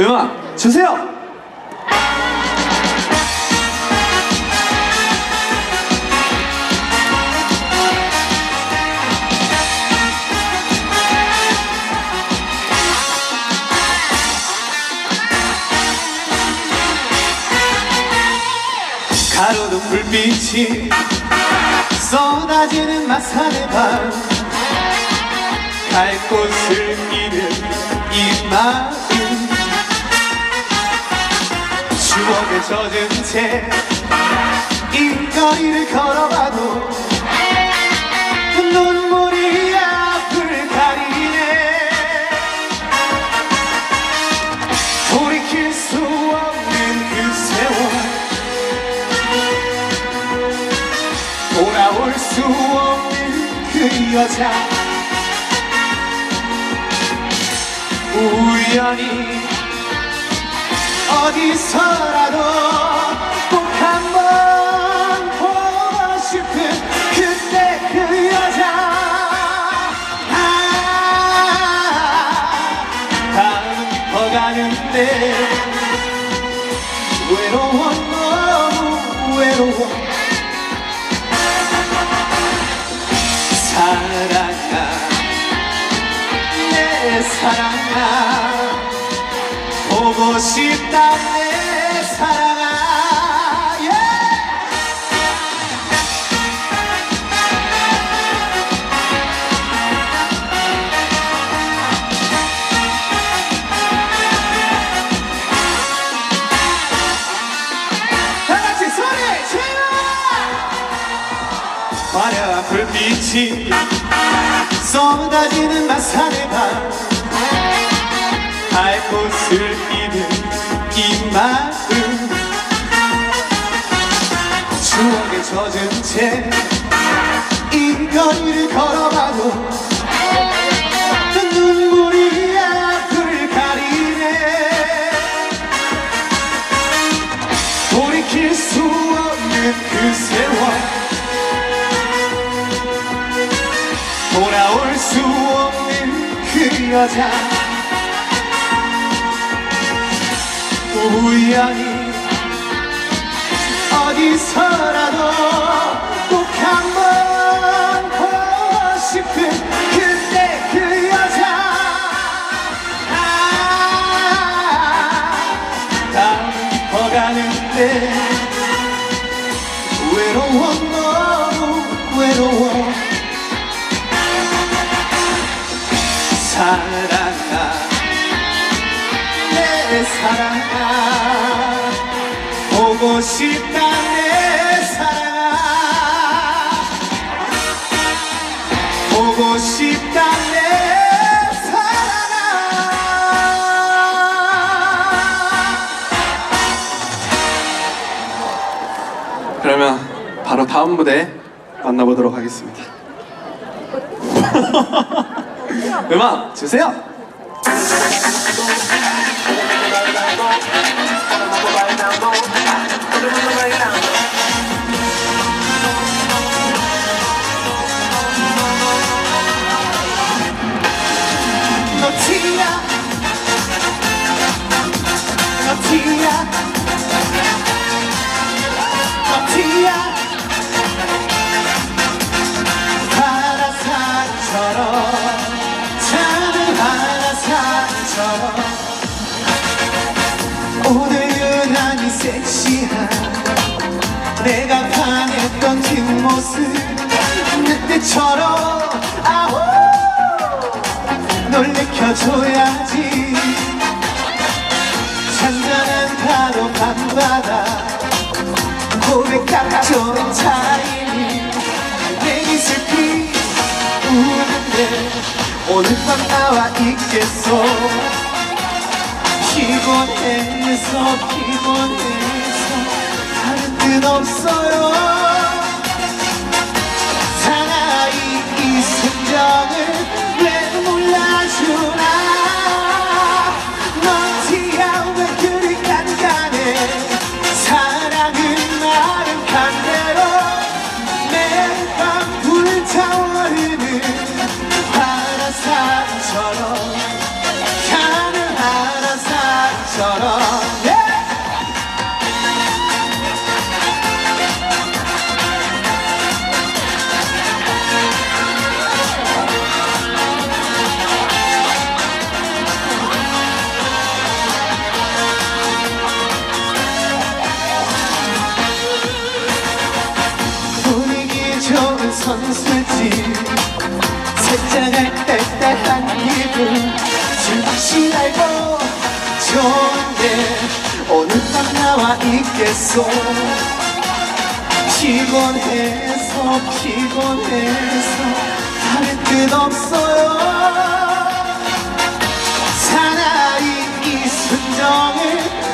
음악 주세요. 가로등 불빛이 쏟아지는 마산의 밤갈 곳을 젖은 채이 거리를 걸어봐도 눈물이 앞을 가리네. 돌이킬 수 없는 그 세월. 돌아올 수 없는 그 여자. 우연히 어디서라도 깊어가는데 외로워 너무 외로워. 사랑아 내 사랑아 보고 싶다 내 사랑아 화려한 불빛이 쏟아지는 마산의 밤갈 곳을 잃은 이 마음. 추억에 젖은 채 이 거리를 걸어봐도 눈물이 앞을 가리네. 돌이킬 수 없는 그 세월 돌아올 수 없는 그 여자. 우연히 어디서라도 그러면 바로 다음 무대 만나보도록 하겠습니다. 음악 주세요. 너 티야 산처럼 작은 바라산처럼. 오늘 유난히 섹시한 내가 반했던 뒷모습 그때처럼. 아우! 놀래켜줘야지. 잔잔한 가로 밤바다. 고백하죠 차이니. 내 미슬피 우는데 오늘 밤 나와 있겠어 피곤해서 피곤해서 다른 뜻 없어요 바라산처럼. 가는 바라산처럼. 것처럼 예! 좋은 선술집 살짝 할 딸딸한 기분. 술 마시라고 좋은데 오늘 밤 나와 있겠소? 피곤해서 피곤해서 다른 뜻 없어요. 사나이 이 순정을